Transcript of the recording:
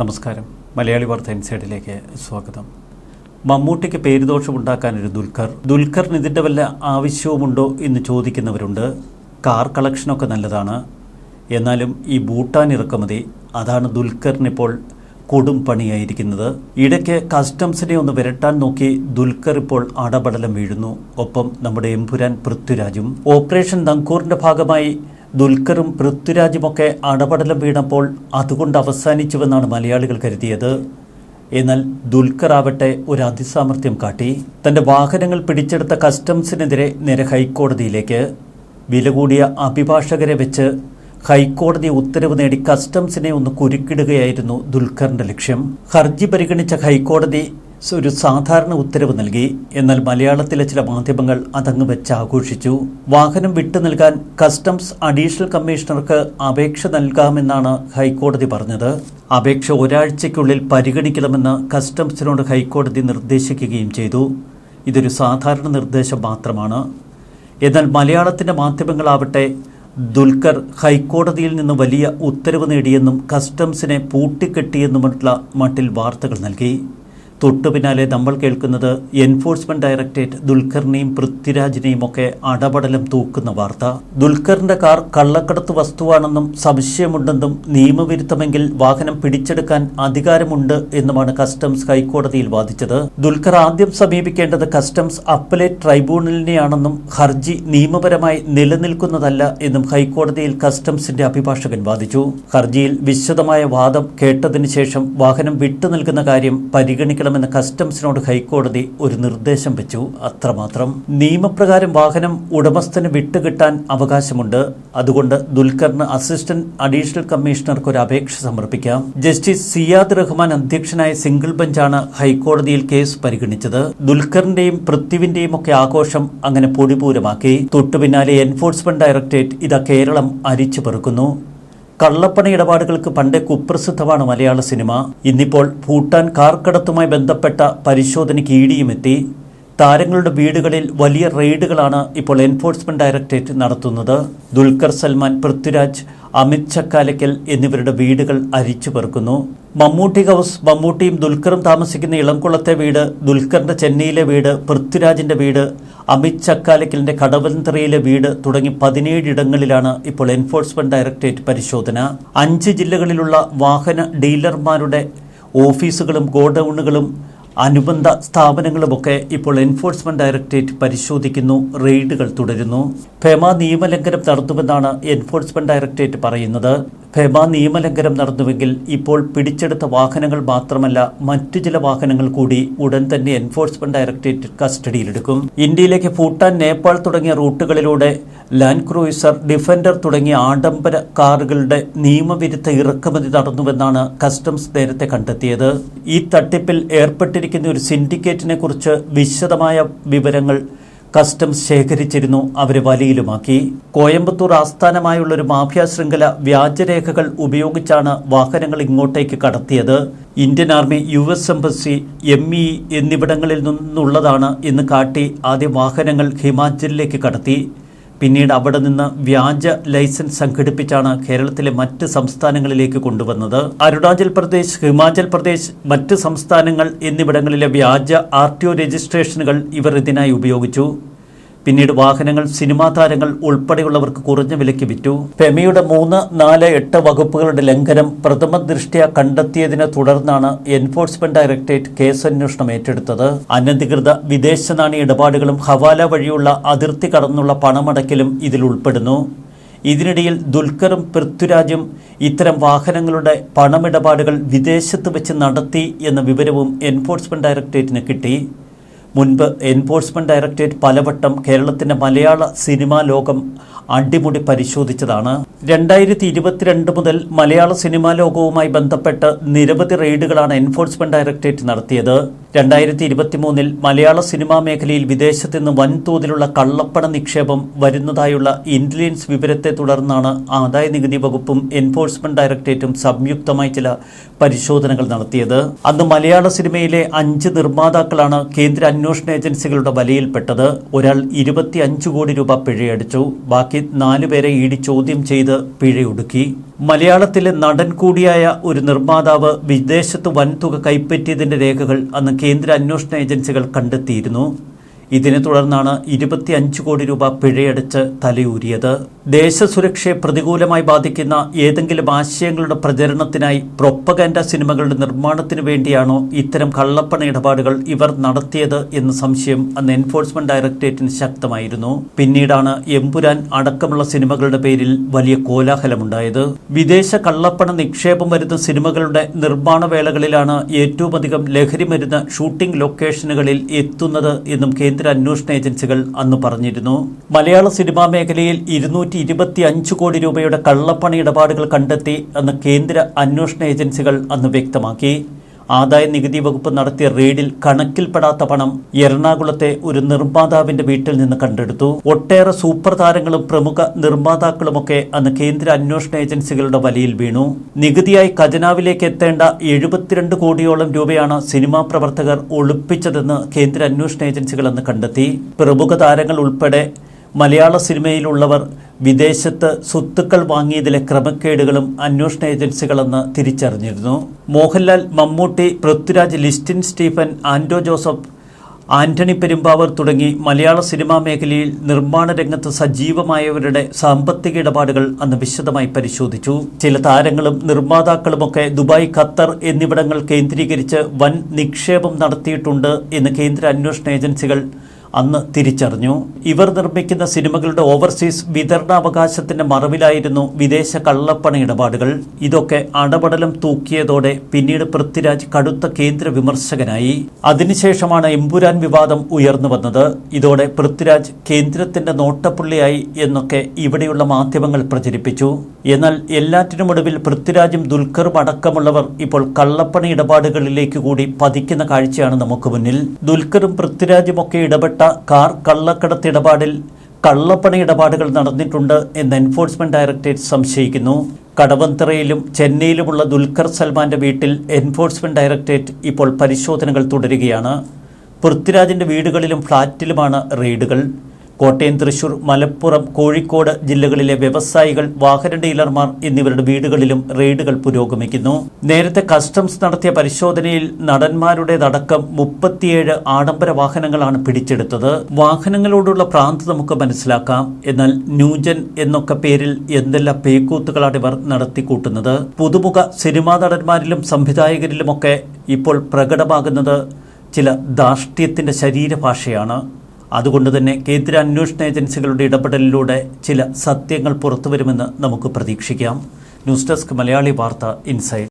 നമസ്കാരം. മലയാളി വാർത്ത ഇൻസൈഡിലേക്ക് സ്വാഗതം. മമ്മൂട്ടിക്ക് പേരുദോഷമുണ്ടാക്കാൻ ഒരു ദുൽഖർ. ദുൽഖറിന് ഇതിന്റെ വല്ല ആവശ്യവുമുണ്ടോ എന്ന് ചോദിക്കുന്നവരുണ്ട്. കാർ കളക്ഷനൊക്കെ നല്ലതാണ്. എന്നാലും ഈ ഭൂട്ടാൻ ഇറക്കുമതി അതാണ് ദുൽഖറിനിപ്പോൾ കൊടും പണിയായിരിക്കുന്നത്. ഇടയ്ക്ക് കസ്റ്റംസിനെ ഒന്ന് വിരട്ടാൻ നോക്കി ദുൽഖർ ഇപ്പോൾ അടപടലം വീഴുന്നു. ഒപ്പം നമ്മുടെ എംപുരാൻ പൃഥ്വിരാജും ഓപ്പറേഷൻ നങ്കൂറിന്റെ ഭാഗമായി ദുൽഖറും പൃഥ്വിരാജുമൊക്കെ അടപടലം വീണപ്പോൾ അതുകൊണ്ട് അവസാനിച്ചുവെന്നാണ് മലയാളികൾ കരുതിയത്. എന്നാൽ ദുൽഖർ ആവട്ടെ ഒരു അതിസാമർഥ്യം കാട്ടി. തന്റെ വാഹനങ്ങൾ പിടിച്ചെടുത്ത കസ്റ്റംസിനെതിരെ നേരെ ഹൈക്കോടതിയിലേക്ക്. വില കൂടിയ അഭിഭാഷകരെ വെച്ച് ഹൈക്കോടതി ഉത്തരവ് നേടി കസ്റ്റംസിനെ ഒന്ന് കുരുക്കിടുകയായിരുന്നു ദുൽഖറിന്റെ ലക്ഷ്യം. ഹർജി പരിഗണിച്ച ഹൈക്കോടതി ഒരു സാധാരണ ഉത്തരവ് നൽകി. എന്നാൽ മലയാളത്തിലെ ചില മാധ്യമങ്ങൾ അതങ്ങ് വെച്ച് ആഘോഷിച്ചു വാഹനം വിട്ടു നൽകാൻ കസ്റ്റംസ് അഡീഷണൽ കമ്മീഷണർക്ക് അപേക്ഷ നൽകാമെന്നാണ് ഹൈക്കോടതി പറഞ്ഞത്. അപേക്ഷ ഒരാഴ്ചയ്ക്കുള്ളിൽ പരിഗണിക്കണമെന്ന് കസ്റ്റംസിനോട് ഹൈക്കോടതി നിർദ്ദേശിക്കുകയും ചെയ്തു. ഇതൊരു സാധാരണ നിർദ്ദേശം മാത്രമാണ്. എന്നാൽ മലയാളത്തിന്റെ മാധ്യമങ്ങളാവട്ടെ ദുൽഖർ ഹൈക്കോടതിയിൽ നിന്ന് വലിയ ഉത്തരവ് നേടിയെന്നും കസ്റ്റംസിനെ പൂട്ടിക്കെട്ടിയെന്നുമുള്ള മട്ടിൽ വാർത്തകൾ നൽകി. തൊട്ടു പിന്നാലെ നമ്മൾ കേൾക്കുന്നത് എൻഫോഴ്സ്മെന്റ് ഡയറക്ടറേറ്റ് ദുൽഖറിനെയും പൃഥ്വിരാജിനെയും ഒക്കെ അടപടലം തൂക്കുന്ന വാർത്ത. ദുൽഖറിന്റെ കാർ കള്ളക്കടത്ത് വസ്തുവാണെന്നും സംശയമുണ്ടെന്നും നിയമവിരുദ്ധമെങ്കിൽ വാഹനം പിടിച്ചെടുക്കാൻ അധികാരമുണ്ട് എന്നുമാണ് കസ്റ്റംസ് ഹൈക്കോടതിയിൽ വാദിച്ചത്. ദുൽഖർ ആദ്യം സമീപിക്കേണ്ടത് കസ്റ്റംസ് അപ്പലേറ്റ് ട്രൈബ്യൂണലിനെയാണെന്നും ഹർജി നിയമപരമായി നിലനിൽക്കുന്നതല്ല എന്നും ഹൈക്കോടതിയിൽ കസ്റ്റംസിന്റെ അഭിഭാഷകൻ വാദിച്ചു. ഹർജിയിൽ വിശദമായ വാദം കേട്ടതിനു ശേഷം വാഹനം വിട്ടു നൽകുന്ന കാര്യം പരിഗണിക്കണമെന്ന് കസ്റ്റംസിനോട് ഹൈക്കോടതി ഒരു നിർദ്ദേശം വെച്ചു. അത്രമാത്രം. നിയമപ്രകാരം വാഹനം ഉടമസ്ഥന് വിട്ടുകിട്ടാൻ അവകാശമുണ്ട്. അതുകൊണ്ട് ദുൽഖറിന് അസിസ്റ്റന്റ് അഡീഷണൽ കമ്മീഷണർക്ക് ഒരു അപേക്ഷ സമർപ്പിക്കാം. ജസ്റ്റിസ് സിയാദ് റഹ്മാൻ അധ്യക്ഷനായ സിംഗിൾ ബെഞ്ചാണ് ഹൈക്കോടതിയിൽ കേസ് പരിഗണിച്ചത്. ദുൽഖറിന്റെയും പൃഥ്വിന്റെയും ഒക്കെ ആഘോഷം അങ്ങനെ പൊടിപൂരമാക്കി. തൊട്ടുപിന്നാലെ എൻഫോഴ്സ്മെന്റ് ഡയറക്ടറേറ്റ് ഇതാ കേരളം അരിച്ചു പെറുക്കുന്നു. കള്ളപ്പണ ഇടപാടുകൾക്ക് പണ്ടേ കുപ്രസിദ്ധമാണ് മലയാള സിനിമ. ഇന്നിപ്പോൾ ഭൂട്ടാൻ കാർക്കടത്തുമായി ബന്ധപ്പെട്ട പരിശോധനയ്ക്ക് ഇടിയുമെത്തി. താരങ്ങളുടെ വീടുകളിൽ വലിയ റെയ്ഡുകളാണ് ഇപ്പോൾ എൻഫോഴ്സ്മെന്റ് ഡയറക്ടറേറ്റ് നടത്തുന്നത്. ദുൽഖർ സൽമാൻ പൃഥ്വിരാജ് അമിത് ചക്കാലക്കൽ എന്നിവരുടെ വീടുകൾ അരിച്ചു പെറുക്കുന്നു. മമ്മൂട്ടി ഹൗസ് മമ്മൂട്ടിയും ദുൽഖറും താമസിക്കുന്ന ഇളംകുളത്തെ വീട് ദുൽഖറിന്റെ ചെന്നൈയിലെ വീട് പൃഥ്വിരാജിന്റെ വീട് അമിത് ചക്കാലക്കലിന്റെ കടവന്തറയിലെ വീട് തുടങ്ങി പതിനേഴിടങ്ങളിലാണ് ഇപ്പോൾ എൻഫോഴ്സ്മെന്റ് ഡയറക്ടറേറ്റ് പരിശോധന. അഞ്ച് ജില്ലകളിലുള്ള വാഹന ഡീലർമാരുടെ ഓഫീസുകളും ഗോഡൌണുകളും അനുബന്ധ സ്ഥാപനങ്ങളുമൊക്കെ ഇപ്പോൾ എൻഫോഴ്സ്മെന്റ് ഡയറക്ടറേറ്റ് പരിശോധിക്കുന്നു റെയ്ഡുകൾ തുടരുന്നു. ഫെമ നിയമലംഘനം നടത്തുമെന്നാണ് എൻഫോഴ്സ്മെന്റ് ഡയറക്ടറേറ്റ് പറയുന്നത്. ഫെമ നിയമലംഘനം നടന്നുവെങ്കിൽ ഇപ്പോൾ പിടിച്ചെടുത്ത വാഹനങ്ങൾ മാത്രമല്ല മറ്റു ചില വാഹനങ്ങൾ കൂടി ഉടൻ തന്നെ എൻഫോഴ്സ്മെന്റ് ഡയറക്ടറേറ്റ് കസ്റ്റഡിയിലെടുക്കും. ഇന്ത്യയിലേക്ക് ഭൂട്ടാൻ നേപ്പാൾ തുടങ്ങിയ റൂട്ടുകളിലൂടെ ലാൻഡ് ക്രൂയിസർ ഡിഫൻഡർ തുടങ്ങിയ ആഡംബര കാറുകളുടെ നിയമവിരുദ്ധ ഇറക്കുമതി നടന്നുവെന്നാണ് കസ്റ്റംസ് നേരത്തെ കണ്ടെത്തിയത്. ഈ തട്ടിപ്പിൽ ഏർപ്പെട്ടിരിക്കുന്ന ഒരു സിൻഡിക്കേറ്റിനെ കുറിച്ച് വിശദമായ വിവരങ്ങൾ കസ്റ്റംസ് ശേഖരിച്ചിരുന്നു അവരെ വലയിലുമാക്കി. കോയമ്പത്തൂർ ആസ്ഥാനമായുള്ള ഒരു മാഫിയ ശൃംഖല വ്യാജരേഖകൾ ഉപയോഗിച്ചാണ് വാഹനങ്ങൾ ഇങ്ങോട്ടേക്ക് കടത്തിയത്. Indian army U S embassy M E എന്നിവിടങ്ങളിൽ നിന്നുള്ളതാണ് എന്ന് കാട്ടി ആദ്യം വാഹനങ്ങൾ ഹിമാചലിലേക്ക് കടത്തി. പിന്നീട് അവിടെ നിന്ന് വ്യാജ ലൈസൻസ് സംഘടിപ്പിച്ചാണ് കേരളത്തിലെ മറ്റ് സംസ്ഥാനങ്ങളിലേക്ക് കൊണ്ടുവന്നത്. അരുണാചൽ പ്രദേശ് ഹിമാചൽ പ്രദേശ് മറ്റ് സംസ്ഥാനങ്ങൾ എന്നിവിടങ്ങളിലെ വ്യാജ ആർ ടി ഒ രജിസ്ട്രേഷനുകൾ ഇവർ ഇതിനായി ഉപയോഗിച്ചു. പിന്നീട് വാഹനങ്ങൾ സിനിമാ താരങ്ങൾ ഉൾപ്പെടെയുള്ളവർക്ക് കുറഞ്ഞ വിലയ്ക്ക് വിറ്റു. ഫെമിയുടെ മൂന്ന് നാല് എട്ട് വകുപ്പുകളുടെ ലംഘനം പ്രഥമ ദൃഷ്ട്യാ കണ്ടെത്തിയതിനെ തുടർന്നാണ് എൻഫോഴ്സ്മെന്റ് ഡയറക്ടറേറ്റ് കേസ് അന്വേഷണം ഏറ്റെടുത്തത്. അനധികൃത വിദേശ നാണയ ഇടപാടുകളും ഹവാല വഴിയുള്ള അതിർത്തി കടന്നുള്ള പണമടക്കലും ഇതിൽ ഉൾപ്പെടുന്നു. ഇതിനിടയിൽ ദുൽഖറും പൃഥ്വിരാജും ഇത്തരം വാഹനങ്ങളുടെ പണമിടപാടുകൾ വിദേശത്ത് വെച്ച് നടത്തി എന്ന വിവരവും എൻഫോഴ്സ്മെന്റ് ഡയറക്ടറേറ്റിന് കിട്ടി. മുൻപ് എൻഫോഴ്സ്മെന്റ് ഡയറക്ടറേറ്റ് പലവട്ടം കേരളത്തിന്റെ മലയാള സിനിമാ ലോകം അടിമുടി പരിശോധിച്ചതാണ്. രണ്ടായിരത്തി ഇരുപത്തിരണ്ട് മുതൽ മലയാള സിനിമാ ലോകവുമായി ബന്ധപ്പെട്ട് നിരവധി റെയ്ഡുകളാണ് എൻഫോഴ്സ്മെന്റ് ഡയറക്ടറേറ്റ് നടത്തിയത്. രണ്ടായിരത്തി ഇരുപത്തിമൂന്നിൽ മലയാള സിനിമാ മേഖലയിൽ വിദേശത്ത് നിന്ന് വൻതോതിലുള്ള കള്ളപ്പണ നിക്ഷേപം വരുന്നതായുള്ള ഇന്റലിജൻസ് വിവരത്തെ തുടർന്നാണ് ആദായ നികുതി വകുപ്പും എൻഫോഴ്സ്മെന്റ് ഡയറക്ടറേറ്റും സംയുക്തമായി ചില പരിശോധനകൾ നടത്തിയത്. അന്ന് മലയാള സിനിമയിലെ അഞ്ച് നിർമ്മാതാക്കളാണ് കേന്ദ്ര അന്വേഷണ ഏജൻസികളുടെ വലയിൽപ്പെട്ടത്. ഒരാൾ ഇരുപത്തി അഞ്ച് കോടി രൂപ പിഴയടിച്ചു. ബാക്കി നാലുപേരെ ഇടി ചോദ്യം ചെയ്ത് പിഴയൊടുക്കി. മലയാളത്തിലെ നടൻ കൂടിയായ ഒരു നിർമ്മാതാവ് വിദേശത്ത് വൻതുക കൈപ്പറ്റിയതിന്റെ രേഖകൾ അന്ന് കേന്ദ്ര അന്വേഷണ ഏജൻസികൾ കണ്ടെത്തിയിരുന്നു. ഇതിനെ തുടർന്നാണ് ഇരുപത്തി അഞ്ച് കോടി രൂപ പിഴയടച്ച് തലയൂരിയത്. ദേശസുരക്ഷയെ പ്രതികൂലമായി ബാധിക്കുന്ന ഏതെങ്കിലും ആശയങ്ങളുടെ പ്രചരണത്തിനായി പ്രൊപ്പഗാൻഡ സിനിമകളുടെ നിർമ്മാണത്തിന് വേണ്ടിയാണോ ഇത്തരം കള്ളപ്പണ ഇടപാടുകൾ ഇവർ നടത്തിയത് എന്ന സംശയം അന്ന് എൻഫോഴ്സ്മെന്റ് ഡയറക്ടറേറ്റിന് ശക്തമായിരുന്നു. പിന്നീടാണ് എമ്പുരാൻ അടക്കമുള്ള സിനിമകളുടെ പേരിൽ വലിയ കോലാഹലമുണ്ടായത്. വിദേശ കള്ളപ്പണ നിക്ഷേപം വരുന്ന സിനിമകളുടെ നിർമ്മാണ വേളകളിലാണ് ഏറ്റവും അധികം ലഹരി മരുന്ന് ഷൂട്ടിംഗ് ലൊക്കേഷനുകളിൽ എത്തുന്നത് എന്നും കേന്ദ്ര അന്വേഷണ ഏജൻസികൾ അന്ന് പറഞ്ഞിരുന്നു. മലയാള സിനിമാ മേഖലയിൽ ഇരുന്നൂറ്റി ഇരുപത്തി അഞ്ച് കോടി രൂപയുടെ കള്ളപ്പണ ഇടപാടുകൾ കണ്ടെത്തി എന്ന് കേന്ദ്ര അന്വേഷണ ഏജൻസികൾ അന്ന് വ്യക്തമാക്കി. ആദായ നികുതി വകുപ്പ് നടത്തിയ റെയ്ഡിൽ കണക്കിൽപ്പെടാത്ത പണം എറണാകുളത്തെ ഒരു നിർമ്മാതാവിന്റെ വീട്ടിൽ നിന്ന് കണ്ടെടുത്തു. ഒട്ടേറെ സൂപ്പർ താരങ്ങളും പ്രമുഖ നിർമ്മാതാക്കളുമൊക്കെ അന്ന് കേന്ദ്ര അന്വേഷണ ഏജൻസികളുടെ വലയിൽ വീണു. നികുതിയായി ഖജനാവിലേക്ക് എത്തേണ്ട എഴുപത്തിരണ്ട് കോടിയോളം രൂപയാണ് സിനിമാ പ്രവർത്തകർ ഒളിപ്പിച്ചതെന്ന് കേന്ദ്ര അന്വേഷണ ഏജൻസികൾ അന്ന് കണ്ടെത്തി. പ്രമുഖ താരങ്ങൾ ഉൾപ്പെടെ മലയാള സിനിമയിലുള്ളവർ വിദേശത്ത് സ്വത്തുക്കൾ വാങ്ങിയതിലെ ക്രമക്കേടുകളും അന്വേഷണ ഏജൻസികളെന്ന് തിരിച്ചറിഞ്ഞിരുന്നു. മോഹൻലാൽ മമ്മൂട്ടി പൃഥ്വിരാജ് ലിസ്റ്റിൻ സ്റ്റീഫൻ ആൻഡോ ജോസഫ് ആന്റണി പെരുമ്പാവർ തുടങ്ങി മലയാള സിനിമാ മേഖലയിൽ നിർമ്മാണ രംഗത്ത് സജീവമായവരുടെ സാമ്പത്തിക ഇടപാടുകൾ അന്ന് വിശദമായി പരിശോധിച്ചു. ചില താരങ്ങളും നിർമ്മാതാക്കളുമൊക്കെ ദുബായ് ഖത്തർ എന്നിവിടങ്ങൾ കേന്ദ്രീകരിച്ച് വൻ നിക്ഷേപം നടത്തിയിട്ടുണ്ട് എന്ന് കേന്ദ്ര അന്വേഷണ ഏജൻസികൾ അന്ന് തിരിച്ചറിഞ്ഞു. ഇവർ നിർമ്മിക്കുന്ന സിനിമകളുടെ ഓവർസീസ് വിതരണാവകാശത്തിന്റെ മറവിലായിരുന്നു വിദേശ കള്ളപ്പണ ഇടപാടുകൾ. ഇതൊക്കെ അടപടലം തൂക്കിയതോടെ പിന്നീട് പൃഥ്വിരാജ് കടുത്ത കേന്ദ്ര വിമർശകനായി. അതിനുശേഷമാണ് എമ്പുരാൻ വിവാദം ഉയർന്നു വന്നത്. ഇതോടെ പൃഥ്വിരാജ് കേന്ദ്രത്തിന്റെ നോട്ടപ്പുള്ളിയായി എന്നൊക്കെ ഇവിടെയുള്ള മാധ്യമങ്ങൾ പ്രചരിപ്പിച്ചു. എന്നാൽ എല്ലാറ്റിനുമൊടുവിൽ പൃഥ്വിരാജും ദുൽഖറും അടക്കമുള്ളവർ ഇപ്പോൾ കള്ളപ്പണ ഇടപാടുകളിലേക്ക് കൂടി പതിക്കുന്ന കാഴ്ചയാണ് നമുക്ക് മുന്നിൽ. ദുൽഖറും പൃഥ്വിരാജുമൊക്കെ ഇടപെട്ട കാർ കള്ളക്കടത്ത് ഇടപാടിൽ കള്ളപ്പണ ഇടപാടുകൾ നടന്നിട്ടുണ്ട് എന്ന് എൻഫോഴ്സ്മെന്റ് ഡയറക്ടറേറ്റ് സംശയിക്കുന്നു. കടവന്തറയിലും ചെന്നൈയിലുമുള്ള ദുൽഖർ സൽമാന്റെ വീട്ടിൽ എൻഫോഴ്സ്മെന്റ് ഡയറക്ടറേറ്റ് ഇപ്പോൾ പരിശോധനകൾ തുടരുകയാണ്. പൃഥ്വിരാജിന്റെ വീടുകളിലും ഫ്ളാറ്റിലുമാണ് റെയ്ഡുകൾ. കോട്ടയം തൃശൂർ മലപ്പുറം കോഴിക്കോട് ജില്ലകളിലെ വ്യവസായികൾ വാഹന ഡീലർമാർ എന്നിവരുടെ വീടുകളിലും റെയ്ഡുകൾ പുരോഗമിക്കുന്നു. നേരത്തെ കസ്റ്റംസ് നടത്തിയ പരിശോധനയിൽ നടന്മാരുടേതടക്കം മുപ്പത്തിയേഴ് ആഡംബര വാഹനങ്ങളാണ് പിടിച്ചെടുത്തത്. വാഹനങ്ങളോടുള്ള ഭ്രാന്ത് നമുക്ക് മനസ്സിലാക്കാം. എന്നാൽ ന്യൂജൻ എന്നൊക്കെ പേരിൽ എന്തെല്ലാം പേക്കൂത്തുകളാണ് ഇവർ നടത്തിക്കൂട്ടുന്നത്? പുതുമുഖ സിനിമാ നടന്മാരിലും സംവിധായകരിലുമൊക്കെ ഇപ്പോൾ പ്രകടമാകുന്നത് ചില ധാർഷ്ട്യത്തിന്റെ ശരീരഭാഷയാണ്. അതുകൊണ്ട് തന്നെ കേന്ദ്ര അന്വേഷണ ഏജൻസികളുടെ ഇടപെടലിലൂടെ ചില സത്യങ്ങൾ പുറത്തുവരുമെന്ന് നമുക്ക് പ്രതീക്ഷിക്കാം. ന്യൂസ് ഡെസ്ക് മലയാളി വാർത്ത ഇൻസൈഡ്